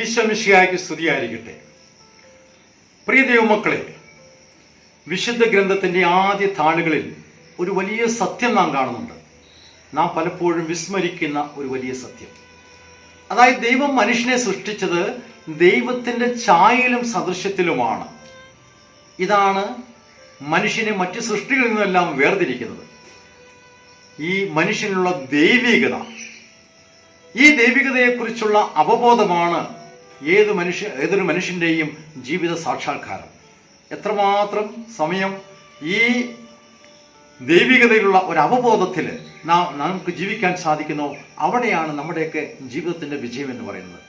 ഈശ്വമിഷിയായ്ക്ക് സ്തുതിയായിരിക്കട്ടെ. പ്രിയ ദൈവമക്കളെ വിശുദ്ധ ഗ്രന്ഥത്തിന്റെ ആദ്യ താളുകളിൽ ഒരു വലിയ സത്യം നാം കാണുന്നുണ്ട്. നാം പലപ്പോഴും വിസ്മരിക്കുന്ന ഒരു വലിയ സത്യം. അതായത് ദൈവം മനുഷ്യനെ സൃഷ്ടിച്ചത് ദൈവത്തിന്റെ ഛായയിലും സദൃശ്യത്തിലുമാണ് ഇതാണ് മനുഷ്യനെ മറ്റ് സൃഷ്ടികളിൽ നിന്നെല്ലാം വേർതിരിക്കുന്നത്. ഈ മനുഷ്യനുള്ള ദൈവികത. ഈ ദൈവികതയെക്കുറിച്ചുള്ള അവബോധമാണ് ഏത് മനുഷ്യ ഏതൊരു മനുഷ്യന്റെയും ജീവിത സാക്ഷാത്കാരം. എത്രമാത്രം സമയം ഈ ദൈവികതയിലുള്ള ഒരു അവബോധത്തിൽ നാം നമുക്ക് ജീവിക്കാൻ സാധിക്കുന്നു അവിടെയാണ് നമ്മുടെയൊക്കെ ജീവിതത്തിന്റെ വിജയം എന്ന് പറയുന്നത്.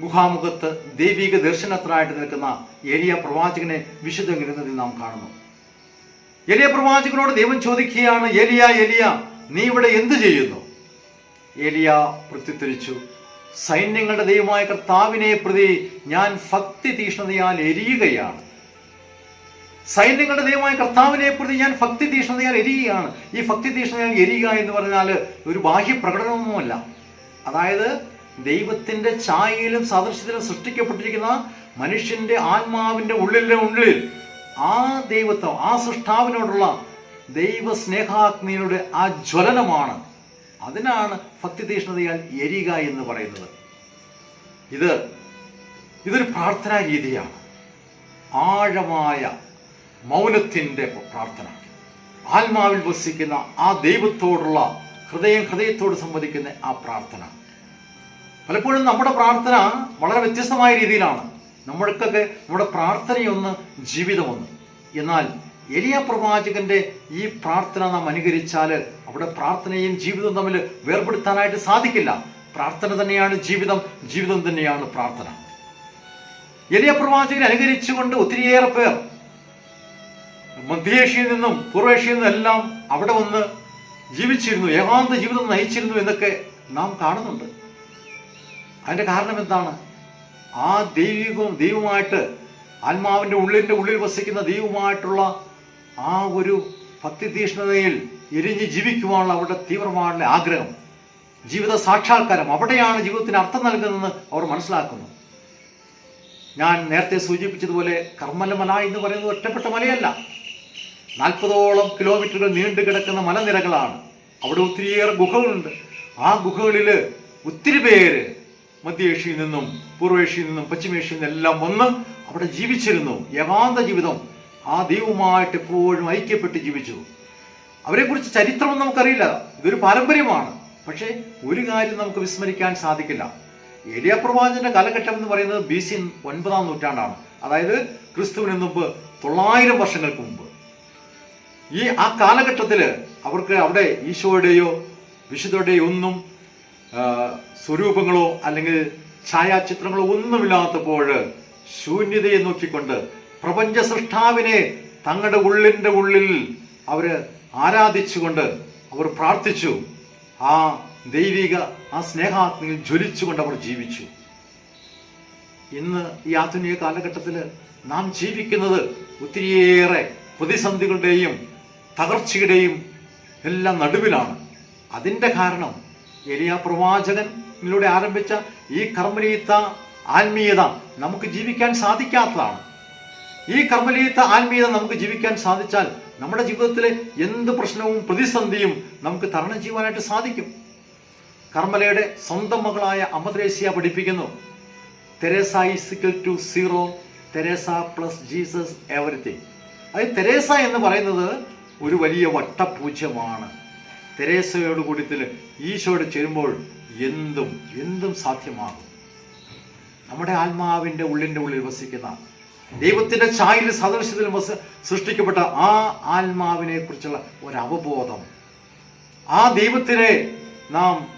ഗുഹാമുഖത്ത് ദൈവിക ദർശനത്തിനായിട്ട് നിൽക്കുന്ന ഏലിയ പ്രവാചകനെ വിശുദ്ധ ഗ്രന്ഥത്തിൽ നാം കാണുന്നു. എലിയ പ്രവാചകനോട് ദൈവം ചോദിക്കുകയാണ് എലിയ എലിയ നീ ഇവിടെ എന്ത് ചെയ്യുന്നു? ഏലിയ പ്രത്യുത്തരിച്ചു സൈന്യങ്ങളുടെ ദൈവമായ കർത്താവിനെ പ്രതി ഞാൻ ഭക്തി തീഷ്ണതയാൽ എരിയുകയാണ്. സൈന്യങ്ങളുടെ ദൈവമായ കർത്താവിനെ പ്രതി ഞാൻ ഭക്തി തീഷ്ണതയാൽ എരിയുകയാണ്. ഈ ഭക്തി തീഷ്ണതയാൽ എരിയുക എന്ന് പറഞ്ഞാൽ ഒരു ബാഹ്യ പ്രകടനമൊന്നുമല്ല. അതായത് ദൈവത്തിന്റെ ഛായയിലും സദൃശ്യത്തിലും സൃഷ്ടിക്കപ്പെട്ടിരിക്കുന്ന മനുഷ്യന്റെ ആത്മാവിന്റെ ഉള്ളിലെ ഉള്ളിൽ ആ ദൈവത്വം ആ സൃഷ്ടാവിനോടുള്ള ദൈവ സ്നേഹാഗ്നിയുടെ ആ ജ്വലനമാണ് അതിനാണ് ഭക്തിതീഷ്ണതയാൽ എരിക എന്ന് പറയുന്നത്. ഇത് ഇതൊരു പ്രാർത്ഥനാ രീതിയാണ്. ആഴമായ മൗനത്തിന്റെ പ്രാർത്ഥന. ആത്മാവിൽ വസിക്കുന്ന ആ ദൈവത്തോടുള്ള ഹൃദയം ഹൃദയത്തോട് സംവദിക്കുന്ന ആ പ്രാർത്ഥന. പലപ്പോഴും നമ്മുടെ പ്രാർത്ഥന വളരെ വ്യത്യസ്തമായ രീതിയിലാണ്. നമ്മൾക്കൊക്കെ നമ്മുടെ പ്രാർത്ഥനയൊന്ന് ജീവിതമൊന്ന്. എന്നാൽ എലിയ പ്രവാചകന്റെ ഈ പ്രാർത്ഥന നാം അനുകരിച്ചാൽ അവിടെ പ്രാർത്ഥനയും ജീവിതവും തമ്മിൽ വേർപെടുത്താനായിട്ട് സാധിക്കില്ല. പ്രാർത്ഥന തന്നെയാണ് ജീവിതം ജീവിതം തന്നെയാണ് പ്രാർത്ഥന. എലിയ പ്രവാചകനെ അനുകരിച്ചുകൊണ്ട് ഒത്തിരിയേറെ പേർ മധ്യേഷ്യയിൽ നിന്നും പൂർവേഷ്യയിൽ നിന്നും എല്ലാം അവിടെ വന്ന് ജീവിച്ചിരുന്നു ഏകാന്ത ജീവിതം നയിച്ചിരുന്നു എന്നൊക്കെ നാം കാണുന്നുണ്ട്. അതിന്റെ കാരണം എന്താണ്? ആ ദൈവികവും ദൈവമായിട്ട് ആത്മാവിന്റെ ഉള്ളിന്റെ ഉള്ളിൽ വസിക്കുന്ന ദൈവമായിട്ടുള്ള ആ ഒരു ഭക്തിതീഷ്ണതയിൽ എരിഞ്ഞ് ജീവിക്കുവാനുള്ള അവരുടെ തീവ്രമായുള്ള ആഗ്രഹം. ജീവിത സാക്ഷാത്കാരം. അവിടെയാണ് ജീവിതത്തിന് അർത്ഥം നൽകുന്നതെന്ന് അവർ മനസ്സിലാക്കുന്നു. ഞാൻ നേരത്തെ സൂചിപ്പിച്ചതുപോലെ കർമ്മലമല എന്ന് പറയുന്നത് ഒറ്റപ്പെട്ട മലയല്ല. നാൽപ്പതോളം കിലോമീറ്ററുകൾ നീണ്ടു കിടക്കുന്ന മലനിരകളാണ്. അവിടെ ഒത്തിരിയേറെ ഗുഹകളുണ്ട്. ആ ഗുഹകളിൽ ഒത്തിരി പേര് മധ്യേഷ്യയിൽ നിന്നും പൂർവേഷ്യയിൽ നിന്നും പശ്ചിമേഷ്യയിൽ എല്ലാം വന്ന് അവിടെ ജീവിച്ചിരുന്നു. ഏകാന്ത ജീവിതം. ആ ദൈവവുമായിട്ട് എപ്പോഴും ഐക്യപ്പെട്ട് ജീവിച്ചു. അവരെക്കുറിച്ച് ചരിത്രമൊന്നും നമുക്കറിയില്ല. ഇതൊരു പാരമ്പര്യമാണ്. പക്ഷേ ഒരു കാര്യം നമുക്ക് വിസ്മരിക്കാൻ സാധിക്കില്ല. ഏലിയ പ്രവാചന്റെ കാലഘട്ടം എന്ന് പറയുന്നത് ബി സി ഒൻപതാം നൂറ്റാണ്ടാണ്. അതായത് ക്രിസ്തുവിന് മുമ്പ് തൊള്ളായിരം വർഷങ്ങൾക്ക് മുമ്പ്. ഈ ആ കാലഘട്ടത്തിൽ അവർക്ക് അവിടെ ഈശോയുടെയോ വിശുദ്ധരുടെയോ ഒന്നും സ്വരൂപങ്ങളോ അല്ലെങ്കിൽ ഛായാചിത്രങ്ങളോ ഒന്നുമില്ലാത്തപ്പോൾ ശൂന്യതയെ നോക്കിക്കൊണ്ട് പ്രപഞ്ച സൃഷ്ടാവിനെ തങ്ങളുടെ ഉള്ളിന്റെ ഉള്ളിൽ അവർ ആരാധിച്ചുകൊണ്ട് അവർ പ്രാർത്ഥിച്ചു. ആ ദൈവിക ആ സ്നേഹാഗ്നിയിൽ ജ്വലിച്ചുകൊണ്ട് അവർ ജീവിച്ചു. ഇന്ന് ഈ ആധുനിക കാലഘട്ടത്തിൽ നാം ജീവിക്കുന്നത് ഒത്തിരിയേറെ പ്രതിസന്ധികളുടെയും തകർച്ചയുടെയും എല്ലാം നടുവിലാണ്. അതിന്റെ കാരണം എലിയ പ്രവാചകനിലൂടെ ആരംഭിച്ച ഈ കർമ്മരീത്ത ആത്മീയത നമുക്ക് ജീവിക്കാൻ സാധിക്കാത്തതാണ്. ഈ കർമ്മലീത്ത ആത്മീയത നമുക്ക് ജീവിക്കാൻ സാധിച്ചാൽ നമ്മുടെ ജീവിതത്തിലെ എന്ത് പ്രശ്നവും പ്രതിസന്ധിയും നമുക്ക് തരണം ചെയ്യുവാനായിട്ട് സാധിക്കും. കർമ്മലയുടെ സ്വന്തം മകളായ അമദ്രേസ്യ പഠിപ്പിക്കുന്നു. Teresa is equal to zero Teresa plus Jesus everything. അത് തെരേസ എന്ന് പറയുന്നത് ഒരു വലിയ വട്ടപൂജ്യമാണ്. തെരേസയോട് കൂടിത്തിൽ ഈശോയോട് ചേരുമ്പോൾ എന്തും എന്തും സാധ്യമാകും. നമ്മുടെ ആത്മാവിന്റെ ഉള്ളിന്റെ ഉള്ളിൽ വസിക്കുന്ന ദൈവത്തിന്റെ ചായൽ സദൃശ്യത്തിൽ സൃഷ്ടിക്കപ്പെട്ട ആ ആത്മാവിനെ കുറിച്ചുള്ള ഒരു അവബോധം ആ ദൈവത്തിനെ നാം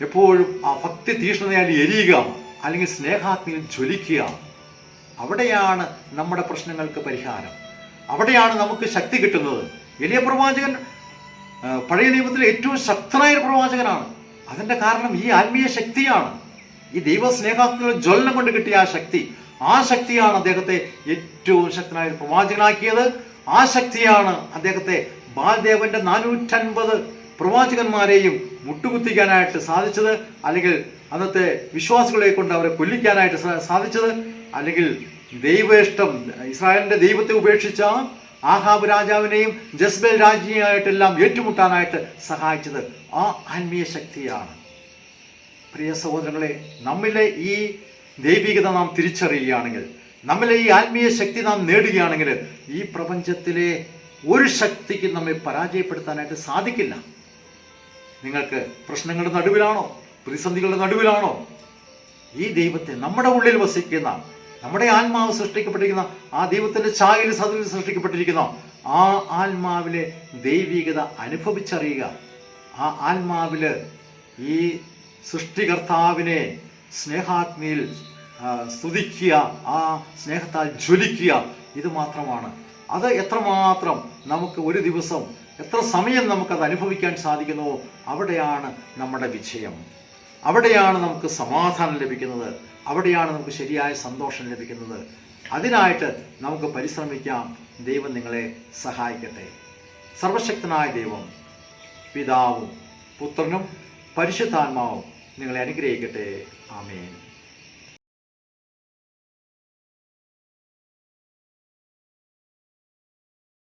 എപ്പോഴും ആ ഭക്തി തീഷ്ണതയാൽ എരിയുക അല്ലെങ്കിൽ സ്നേഹാഗ്നിയിൽ ജ്വലിക്കുക. അവിടെയാണ് നമ്മുടെ പ്രശ്നങ്ങൾക്ക് പരിഹാരം. അവിടെയാണ് നമുക്ക് ശക്തി കിട്ടുന്നത്. എലിയ പ്രവാചകൻ പഴയ ദൈവത്തിലെ ഏറ്റവും ശക്തനായ പ്രവാചകനാണ്. അതിന്റെ കാരണം ഈ ആത്മീയ ശക്തിയാണ്. ഈ ദൈവ സ്നേഹാത്മ ജ്വലനം കൊണ്ട് കിട്ടിയ ആ ശക്തി. ആ ശക്തിയാണ് അദ്ദേഹത്തെ ഏറ്റവും ശക്തനായ പ്രവാചകനാക്കിയത്. ആ ശക്തിയാണ് അദ്ദേഹത്തെ ബാലദേവന്റെ നാനൂറ്റൻപത് പ്രവാചകന്മാരെയും മുട്ടുകുത്തിക്കാനായിട്ട് സാധിച്ചത്. അല്ലെങ്കിൽ അന്നത്തെ വിശ്വാസികളെ കൊണ്ട് അവരെ കൊല്ലിക്കാനായിട്ട് സാധിച്ചത്. അല്ലെങ്കിൽ ദൈവേഷ്ടം ഇസ്രായേലിന്റെ ദൈവത്തെ ഉപേക്ഷിച്ച ആഹാബ് രാജാവിനെയും ജസ്ബേൽ രാജ്ഞിയായിട്ടെല്ലാം ഏറ്റുമുട്ടാനായിട്ട് സഹായിച്ചത് ആ ആത്മീയ ശക്തിയാണ്. പ്രിയ സഹോദരങ്ങളെ നമ്മിലെ ഈ ദൈവികത നാം തിരിച്ചറിയുകയാണെങ്കിൽ നമ്മളെ ഈ ആത്മീയ ശക്തി നാം നേടുകയാണെങ്കിൽ ഈ പ്രപഞ്ചത്തിലെ ഒരു ശക്തിക്ക് നമ്മെ പരാജയപ്പെടുത്താനായിട്ട് സാധിക്കില്ല. നിങ്ങൾക്ക് പ്രശ്നങ്ങളുടെ നടുവിലാണോ? പ്രതിസന്ധികളുടെ നടുവിലാണോ? ഈ ദൈവത്തെ നമ്മുടെ ഉള്ളിൽ വസിക്കുന്ന നമ്മുടെ ആത്മാവ് സൃഷ്ടിക്കപ്പെട്ടിരിക്കുന്ന ആ ദൈവത്തിന്റെ ചായയിൽ സദൃശ സൃഷ്ടിക്കപ്പെട്ടിരിക്കുന്ന ആ ആത്മാവിലെ ദൈവികത അനുഭവിച്ചറിയുക. ആ ആത്മാവിൽ ഈ സൃഷ്ടികർത്താവിനെ സ്നേഹാഗ്നിയിൽ സ്തുതിക്കുക ആ സ്നേഹത്താൽ ജ്വലിക്കുക ഇത് മാത്രമാണ്. അത് എത്രമാത്രം നമുക്ക് ഒരു ദിവസം എത്ര സമയം നമുക്കത് അനുഭവിക്കാൻ സാധിക്കുന്നുവോ അവിടെയാണ് നമ്മുടെ വിജയം. അവിടെയാണ് നമുക്ക് സമാധാനം ലഭിക്കുന്നത്. അവിടെയാണ് നമുക്ക് ശരിയായ സന്തോഷം ലഭിക്കുന്നത്. അതിനായിട്ട് നമുക്ക് പരിശ്രമിക്കാം. ദൈവം നിങ്ങളെ സഹായിക്കട്ടെ. സർവശക്തനായ ദൈവം പിതാവും പുത്രനും പരിശുദ്ധാത്മാവും നിങ്ങളെ അനുഗ്രഹിക്കട്ടെ. 阿门。